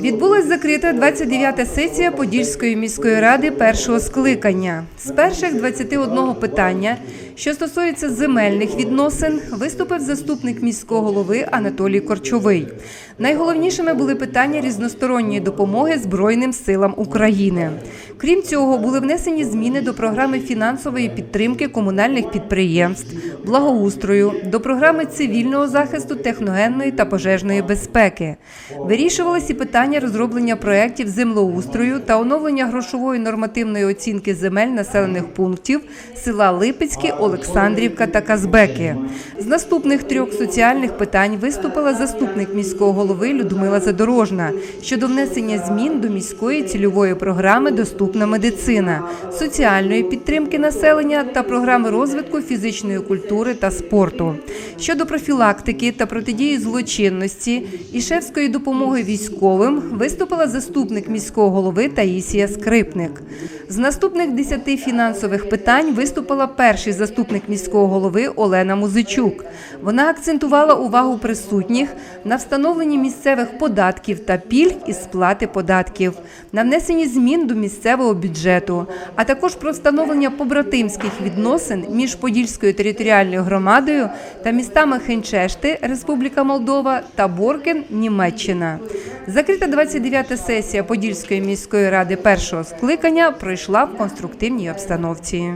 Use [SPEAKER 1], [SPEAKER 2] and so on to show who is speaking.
[SPEAKER 1] Відбулась закрита 29-та сесія Подільської міської ради першого скликання. З перших 21 питання, що стосується земельних відносин, виступив заступник міського голови Анатолій Корчовий. Найголовнішими були питання різносторонньої допомоги Збройним силам України. Крім цього, були внесені зміни до програми фінансової підтримки комунальних підприємств, благоустрою, до програми цивільного захисту техногенної та пожежної безпеки. Вирішувалися питання розроблення проєктів землеустрою та оновлення грошової нормативної оцінки земель населених пунктів села Липецьке, Олександрівка та Казбеки. З наступних трьох соціальних питань виступила заступник міського голови Людмила Задорожна щодо внесення змін до міської цільової програми Доступна медицина, соціальної підтримки населення та програми розвитку фізичної культури та спорту. Щодо профілактики та протидії злочинності і шефської допомоги військовим виступила заступник міського голови Таїсія Скрипник. З наступних десяти фінансових питань виступила перший заступник міського голови Олена Музичук. Вона акцентувала увагу присутніх на встановленні місцевих податків та пільг із сплати податків, на внесенні змін до місцевого бюджету, а також про встановлення побратимських відносин між Подільською територіальною громадою та містами Хенчешти, Республіка Молдова та Боркен, Німеччина. Закрита 29-та сесія Подільської міської ради першого скликання пройшла в конструктивній обстановці.